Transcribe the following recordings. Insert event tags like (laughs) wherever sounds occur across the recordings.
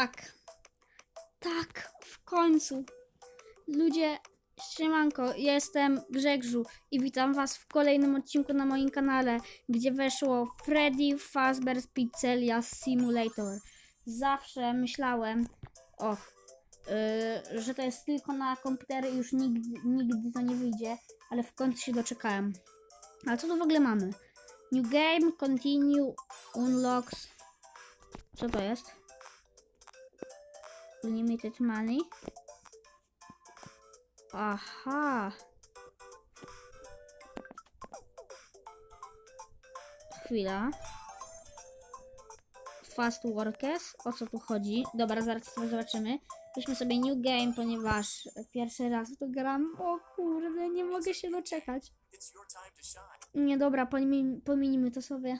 Tak. Tak, w końcu. Ludzie, siemanko, jestem Grzegżu i witam was w kolejnym odcinku na moim kanale, gdzie weszło Freddy Fazbear's Pizzeria Simulator. Zawsze myślałem, och, yy, że to jest tylko na komputery i już nigdy, nigdy to nie wyjdzie, ale w końcu się doczekałem. Ale co tu w ogóle mamy? New game, continue, unlocks. Co to jest? Limited money. Aha. Chwila. Fast workers. O co tu chodzi? Dobra, zaraz sobie zobaczymy. Weźmy sobie new game, ponieważ pierwszy raz to gram. O kurde, nie mogę się doczekać. Nie, dobra, pominijmy, pominijmy to sobie.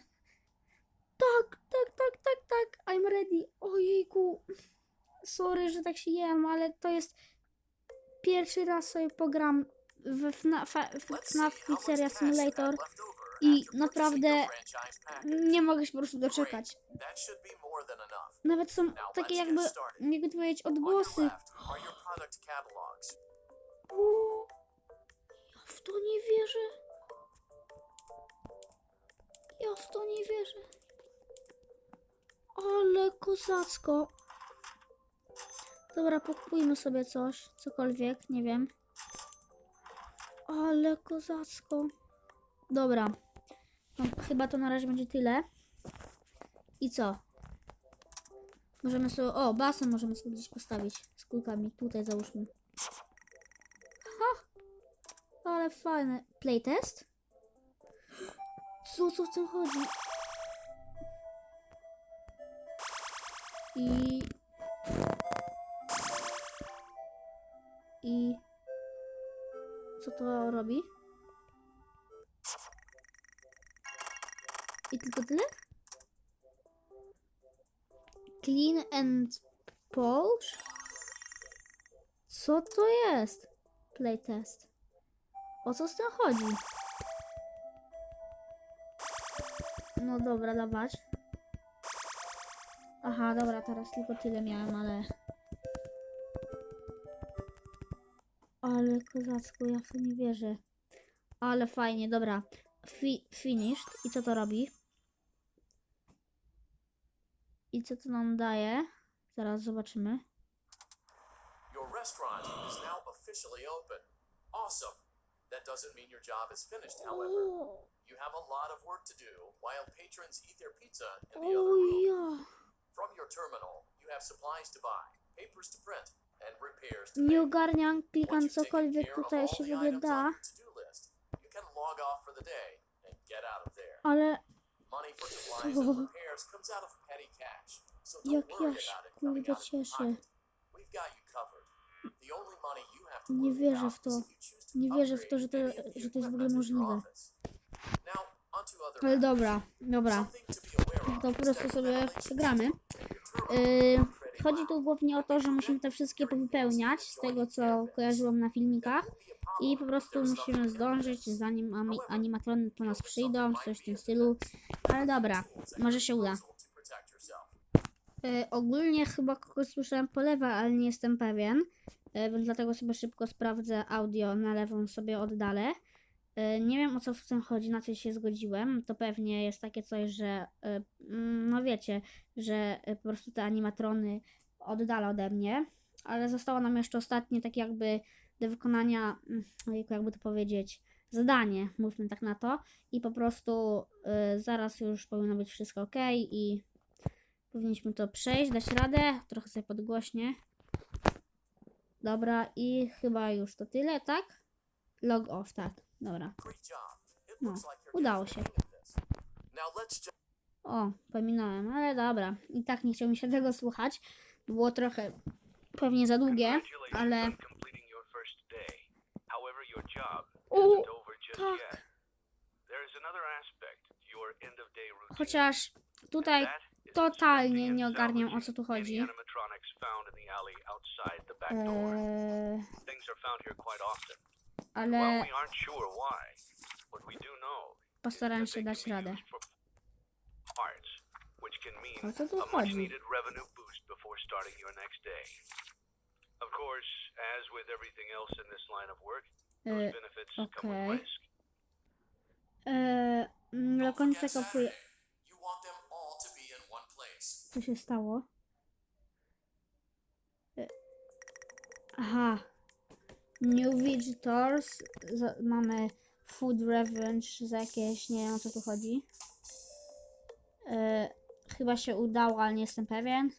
Tak, tak, tak, tak, tak. I'm ready. Ojejku. Sorry, że tak się jem, ale to jest pierwszy raz sobie pogram w FNAF, FNAF Pizzeria Simulator i naprawdę nie mogę się po prostu doczekać. Nawet są takie jakby, jakby to powiedzieć, odgłosy. O, ja w to nie wierzę. Ja w to nie wierzę. Ale kozacko. Dobra, pokupujmy sobie coś, cokolwiek, nie wiem. Ale kozacko. Dobra. No, chyba to na razie będzie tyle. I co? Możemy sobie... O, basen możemy sobie gdzieś postawić z kulkami. Tutaj załóżmy. Ale fajne. Playtest? Co, co w tym chodzi? I... to robi? I tylko tyle? Clean and polish? Co to jest? Playtest. O co z tym chodzi? No dobra, dawać. Aha, dobra, teraz tylko tyle miałem, ale... Ale kozacko, ja w to nie wierzę. Ale fajnie, dobra. Fi finished. I co to robi? I co to nam daje? Zaraz zobaczymy. Your restaurant is now officially open. Awesome. That doesn't mean your job is finished, however. O, You have a lot of work to do while patrons eat their pizza in the o other room. ja. From your terminal, you have supplies to buy, papers to print, Nie ogarniam, klikam cokolwiek tutaj się w ogóle da, ale Money for supplies and O. repairs comes out of petty cash. So Jak ja się, kurde, cieszę. Nie wierzę w to. Nie wierzę w to, że to, że to jest w ogóle możliwe. Ale dobra, dobra. To po prostu sobie przegramy. Yy, chodzi tu głównie o to, że musimy te wszystkie powypełniać z tego, co kojarzyłam na filmikach. I po prostu musimy zdążyć, zanim animatrony po nas przyjdą, coś w tym stylu. Ale dobra, może się uda. Yy, ogólnie chyba kogoś słyszałem po lewej, ale nie jestem pewien. Yy, więc dlatego sobie szybko sprawdzę audio na lewą sobie oddalę. Yy, nie wiem o co w tym chodzi, na co się zgodziłem. To pewnie jest takie coś, że mm, no wiecie, że yy, po prostu te animatrony oddala ode mnie. Ale zostało nam jeszcze ostatnie tak jakby do wykonania, mm, jakby to powiedzieć, zadanie, mówmy tak na to. I po prostu yy, zaraz już powinno być wszystko ok i powinniśmy to przejść, dać radę. Trochę sobie podgłośnie. Dobra, i chyba już to tyle, tak? Log off, tak. Dobra. No, udało się. O, pominąłem, ale dobra. I tak nie chciał mi się tego słuchać. Było trochę pewnie za długie, ale... O, tak. Chociaż tutaj totalnie nie ogarniam o co tu chodzi. Eee, ale postaram się dać radę. Parts, which can mean a much needed revenue boost before starting your next day. Of course, as with everything else in this line of work, those E, benefits come okay. with risk. e, mm, do Don't końca forget kapuję. Saturday. You want them all to be in one place. Co się stało? E, Aha. New Visitors. Mamy Food Revenge za jakieś, nie wiem o co tu chodzi. E, chyba się udało, ale nie jestem pewien.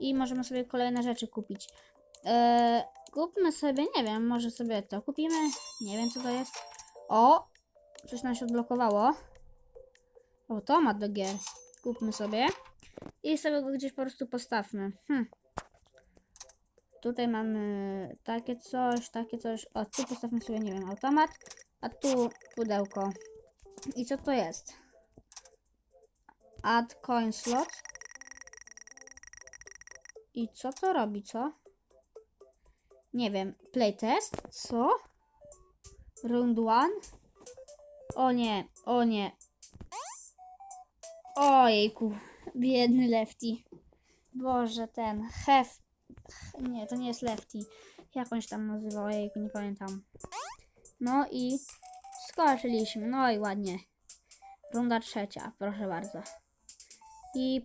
I możemy sobie kolejne rzeczy kupić. E, kupmy sobie, nie wiem, może sobie to kupimy. Nie wiem co to jest. O! Coś nam się odblokowało. Automat do gier. Kupmy sobie. I sobie go gdzieś po prostu postawmy. Hm. Tutaj mamy takie coś, takie coś. O, tu postawmy sobie, nie wiem, automat. A tu pudełko. I co to jest? Add coin slot. I co to robi, co? Nie wiem. Playtest? Co? Round one? O nie, o nie. Ojejku. Biedny Lefty. Boże, ten Hef. Nie, to nie jest Lefty. Jak on się tam nazywał? Ojejku, nie pamiętam. No i skoczyliśmy. No i ładnie. Runda trzecia, proszę bardzo. I,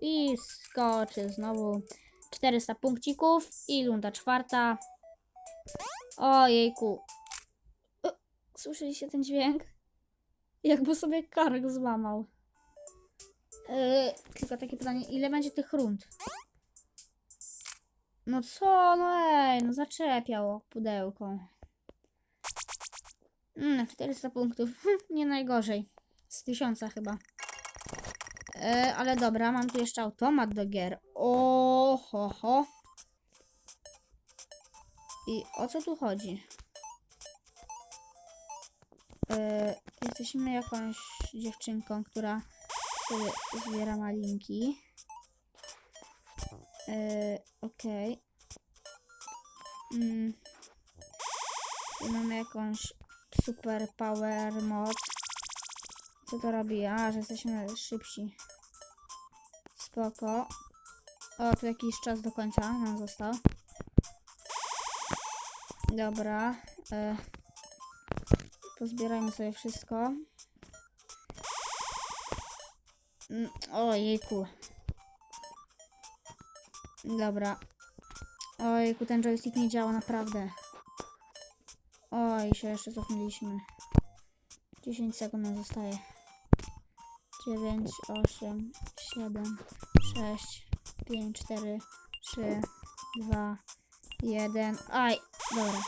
i skoczy znowu 400 punkcików. I runda czwarta. Ojejku. O, Słyszeliście ten dźwięk? Jakby sobie kark złamał. Yy, tylko takie pytanie, ile będzie tych rund? No co, no ej, no zaczepiało pudełko. Mm, 400 punktów, (laughs) nie najgorzej. Z tysiąca chyba. Yy, ale dobra, mam tu jeszcze automat do gier. O, ho. I o co tu chodzi? Yy, jesteśmy jakąś dziewczynką, która zbiera malinki. Yy, Okej. Mm. Tu mamy jakąś super power mod. Co to robi? A, że jesteśmy szybsi. Spoko. O, tu jakiś czas do końca nam został. Dobra. E, pozbierajmy sobie wszystko. Mm, Ojejku. Dobra. Ojejku, ten joystick nie działa naprawdę. Oj, się jeszcze cofnęliśmy. 10 sekund nam zostaje. 9, 8, 7, 6, 5, 4, 3, 2, 1. Aj, dobra.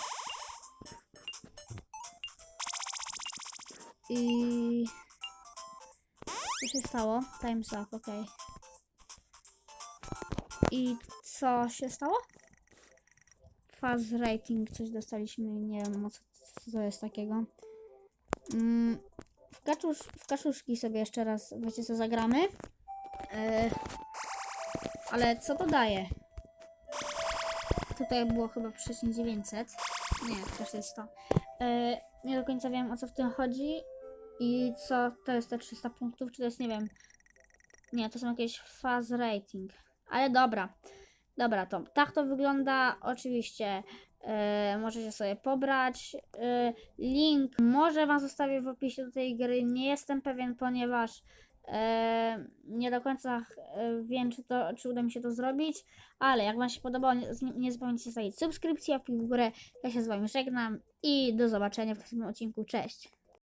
I... Co się stało? Time's up, okej. I co się stało? Faz rating, coś dostaliśmy, nie wiem co, co to jest takiego. Mm, w, kaczusz, w sobie jeszcze raz, wiecie co zagramy. E, ale co to daje? Tutaj było chyba wcześniej 900. Nie, też jest to. E, nie do końca wiem o co w tym chodzi. I co to jest te 300 punktów, czy to jest, nie wiem. Nie, to są jakieś faz rating. Ale dobra. Dobra, to tak to wygląda. Oczywiście e, możecie sobie pobrać. E, link może Wam zostawię w opisie do tej gry. Nie jestem pewien, ponieważ e, nie do końca wiem, czy, to, czy uda mi się to zrobić. Ale jak Wam się podobało, nie, nie zapomnijcie zostawić subskrypcji, łapki w górę. Ja się z Wami żegnam i do zobaczenia w następnym odcinku. Cześć!